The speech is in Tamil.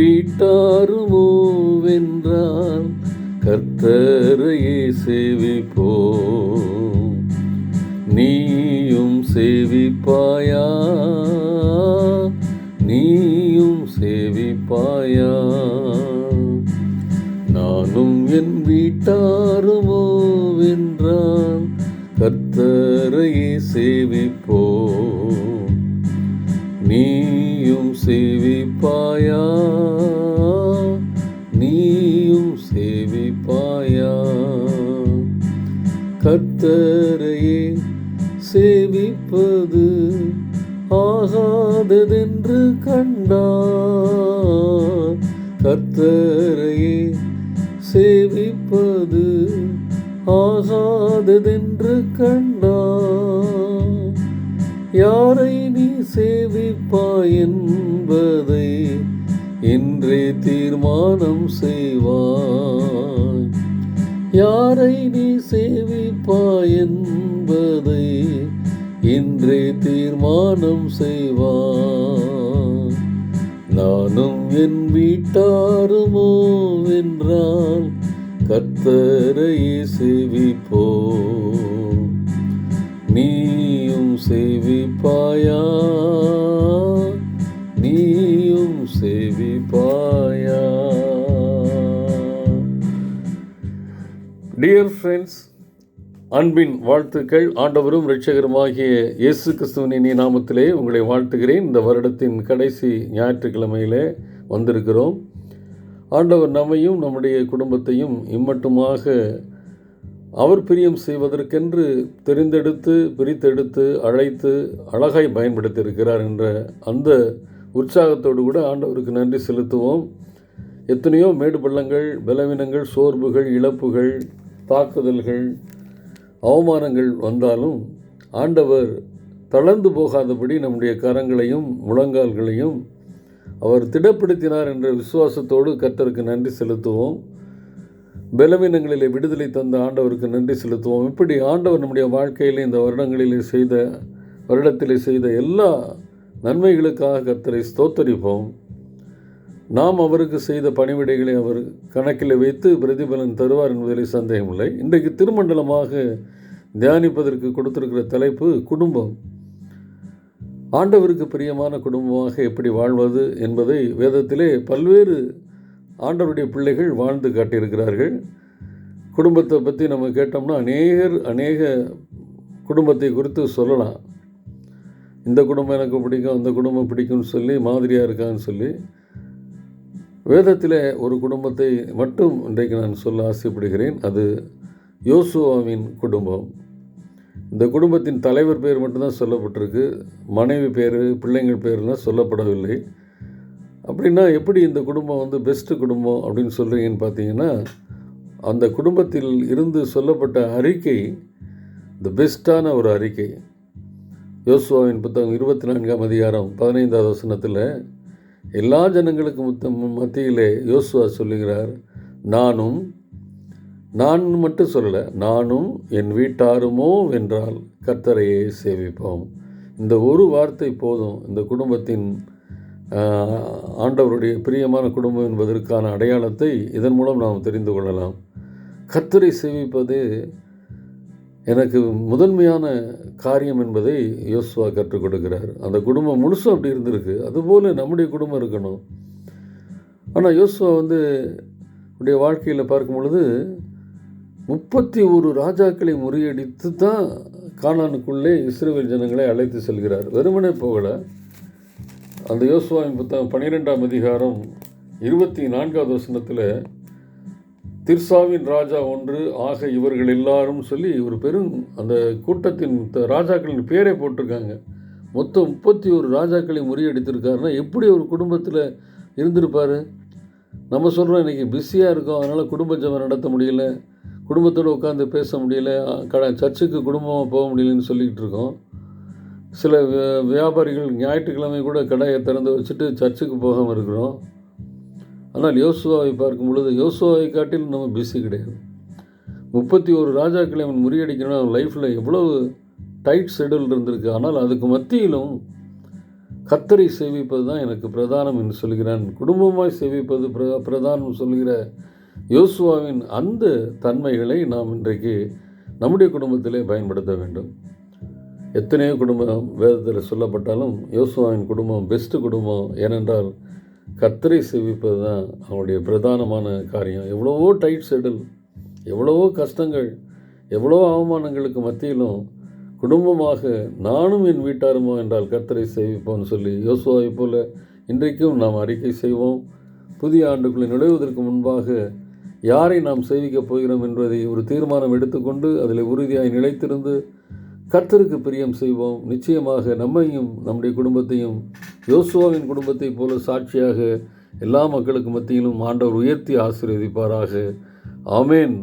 வீட்டாருமோ வென்றால் கர்த்தரையே சேவிப்போ நீயும் சேவிப்பாயா? நீயும் சேவிப்பாயா? நானும் என் வீட்டாருமோ வென்றால் கர்த்தரையே சேவிப்போ நீ நீயும் சேவிப்பாயா? நீயும் சேவிப்பாயா? கர்த்தரையே சேவிப்பது ஆகாததென்று கண்டார். கர்த்தரையே சேவிப்பது ஆகாததென்று கண்டார். யாரை சேவிப்பாய் என்பதை இன்றே தீர்மானம் செய்வாய். யாரை நீ சேவிப்பாய் என்பதை இன்றே தீர்மானம் செய்வாய். நானும் என் வீட்டாருமோ என்றால் கர்த்தரையே சேவிப்போ நீ சேவிப்பாயா? நீயும் சேவிப்பாயா? டியர் ஃப்ரெண்ட்ஸ் அன்பின் வாழ்த்துக்கள். ஆண்டவரும் இரட்சகருமாகிய இயேசு கிறிஸ்துவின் இனி நாமத்திலே உங்களை வாழ்த்துகிறேன். இந்த வருடத்தின் கடைசி ஞாயிற்றுக்கிழமையிலே வந்திருக்கிறோம். ஆண்டவர் நம்மையும் நம்முடைய குடும்பத்தையும் இம்மட்டுமாக அவர் பிரியம் செய்வதற்கென்று தெரிந்தெடுத்து பிரித்தெடுத்து அழைத்து அழகாய் பயன்படுத்தியிருக்கிறார் என்ற அந்த உற்சாகத்தோடு கூட ஆண்டவருக்கு நன்றி செலுத்துவோம். எத்தனையோ மேடு பள்ளங்கள் பலவீனங்கள் சோர்வுகள் இழப்புகள் தாக்குதல்கள் அவமானங்கள் வந்தாலும் ஆண்டவர் தளர்ந்து போகாதபடி நம்முடைய கரங்களையும் முழங்கால்களையும் அவர் திடப்படுத்தினார் என்ற விசுவாசத்தோடு கர்த்தருக்கு நன்றி செலுத்துவோம். பலவீனங்களிலே விடுதலை தந்த ஆண்டவருக்கு நன்றி செலுத்துவோம். இப்படி ஆண்டவர் நம்முடைய வாழ்க்கையிலே இந்த வருடங்களிலே செய்த வருடத்திலே செய்த எல்லா நன்மைகளுக்காக கத்தரை ஸ்தோத்தரிப்போம். நாம் அவருக்கு செய்த பணிவிடைகளை அவர் கணக்கில் வைத்து பிரதிபலன் தருவார் என்பதில் சந்தேகமில்லை. இன்றைக்கு திருமண்டலமாக தியானிப்பதற்கு கொடுத்திருக்கிற தலைப்பு குடும்பம். ஆண்டவருக்கு பிரியமான குடும்பமாக எப்படி வாழ்வது என்பதை வேதத்திலே பல்வேறு ஆண்டவருடைய பிள்ளைகள் வாழ்ந்து காட்டியிருக்கிறார்கள். குடும்பத்தை பற்றி நம்ம கேட்டோம்னா அநேகர் அநேக குடும்பத்தை குறித்து சொல்லலாம். இந்த குடும்பம் எனக்கு பிடிக்கும் அந்த குடும்பம் பிடிக்கும்னு சொல்லி மாதிரியாக இருக்கான்னு சொல்லி. வேதத்தில் ஒரு குடும்பத்தை மட்டும் இன்றைக்கு நான் சொல்ல ஆசைப்படுகிறேன். அது யோசுவாவின் குடும்பம். இந்த குடும்பத்தின் தலைவர் பேர் மட்டும்தான் சொல்லப்பட்டிருக்கு. மனைவி பேர் பிள்ளைங்கள் பேர்லாம் சொல்லப்படவில்லை. அப்படின்னா எப்படி இந்த குடும்பம் வந்து பெஸ்ட்டு குடும்பம் அப்படின்னு சொல்கிறீங்கன்னு பார்த்தீங்கன்னா அந்த குடும்பத்தில் இருந்து சொல்லப்பட்ட அறிக்கை த பெஸ்ட்டான ஒரு அறிக்கை. யோசுவாவின் புத்தகம் இருபத்தி நான்காம் அதிகாரம் பதினைந்தாவது வசனத்தில் எல்லா ஜனங்களுக்கும் மத்தியிலே யோசுவா சொல்லுகிறார் நானும் நான் மட்டும் சொல்லலை நானும் என் வீட்டாருமோ வென்றால் கர்த்தரையே சேவிப்போம். இந்த ஒரு வார்த்தை போதும் இந்த குடும்பத்தின் ஆண்டவருடைய பிரியமான குடும்பம் என்பதற்கான அடையாளத்தை இதன் மூலம் நாம் தெரிந்து கொள்ளலாம். கத்தரை சேவிப்பது எனக்கு முதன்மையான காரியம் என்பதை யோசுவா கற்றுக் கொடுக்கிறார். அந்த குடும்பம் முழுசும் அப்படி இருந்திருக்கு. அதுபோல் நம்முடைய குடும்பம் இருக்கணும். ஆனால் யோசுவா வந்து உடைய வாழ்க்கையில் பார்க்கும் பொழுது முப்பத்தி ஒரு ராஜாக்களை முறியடித்து தான் காணானுக்குள்ளே இஸ்ரேல் ஜனங்களை அழைத்து செல்கிறார். வெறுமனே போகலை. அந்த யோசுவாவின் புத்தகம் பன்னிரெண்டாம் அதிகாரம் இருபத்தி நான்காவது வசனத்தில் திர்சாவின் ராஜா ஒன்று ஆக இவர்கள் எல்லாரும் சொல்லி ஒரு பெரும் அந்த கூட்டத்தின் ராஜாக்களின் பேரை போட்டிருக்காங்க. மொத்தம் முப்பத்தி ஒரு ராஜாக்களை முறியடித்திருக்காருன்னா எப்படி ஒரு குடும்பத்தில் இருந்திருப்பார்? நம்ம சொல்கிறோம் இன்றைக்கி பிஸியாக இருக்கோம் அதனால் குடும்ப ஜபம் நடத்த முடியல குடும்பத்தோடு உட்காந்து பேச முடியல கட சர்ச்சுக்கு குடும்பமாக போக முடியலன்னு சொல்லிக்கிட்டு இருக்கோம். சில வியாபாரிகள் ஞாயிற்றுக்கிழமை கூட கடையை திறந்து வச்சுட்டு சர்ச்சுக்கு போகாமல் இருக்கிறோம். ஆனால் யோசுவாவை பார்க்கும் பொழுது யோசுவாவை காட்டிலும் நம்ம பிஸி கிடையாது. முப்பத்தி ஒரு ராஜாக்களை அவன் முறியடிக்கணும் அவன் லைஃப்பில் எவ்வளவு டைட் ஷெடியூல் இருந்திருக்கு. ஆனால் அதுக்கு மத்தியிலும் கத்தரை சேவிப்பது தான் எனக்கு பிரதானம் என்று சொல்கிறான். குடும்பமாய் சேவிப்பது பிர பிரதானம் சொல்கிற யோசுவாவின் அந்த தன்மைகளை நாம் இன்றைக்கு நம்முடைய குடும்பத்திலே பயன்படுத்த வேண்டும். எத்தனையோ குடும்பம் வேதத்தில் சொல்லப்பட்டாலும் யோசுவாவின் குடும்பம் பெஸ்ட்டு குடும்பம் ஏனென்றால் கத்தரை சேவிப்பது தான் அவனுடைய பிரதானமான காரியம். எவ்வளவோ டைட் செடில் எவ்வளவோ கஷ்டங்கள் எவ்வளோ அவமானங்களுக்கு மத்தியிலும் குடும்பமாக நானும் என் வீட்டாருமோ என்றால் கத்தரை சேவிப்போம்னு சொல்லி யோசுவாவை போல இன்றைக்கும் நாம் அறிக்கை செய்வோம். புதிய ஆண்டுக்குள்ளே நுழைவதற்கு முன்பாக யாரை நாம் சேவிக்கப் போகிறோம் என்பதை ஒரு தீர்மானம் எடுத்துக்கொண்டு அதில் உறுதியாய் நிலைத்திருந்து கர்த்தருக்கு பிரியம் செய்வோம். நிச்சயமாக நம்மையும் நம்முடைய குடும்பத்தையும் யோசுவாவின் குடும்பத்தைப் போல சாட்சியாக எல்லா மக்களுக்கு மத்தியிலும் ஆண்டவர் உயர்த்தி ஆசீர்வதிப்பாராக. ஆமேன்.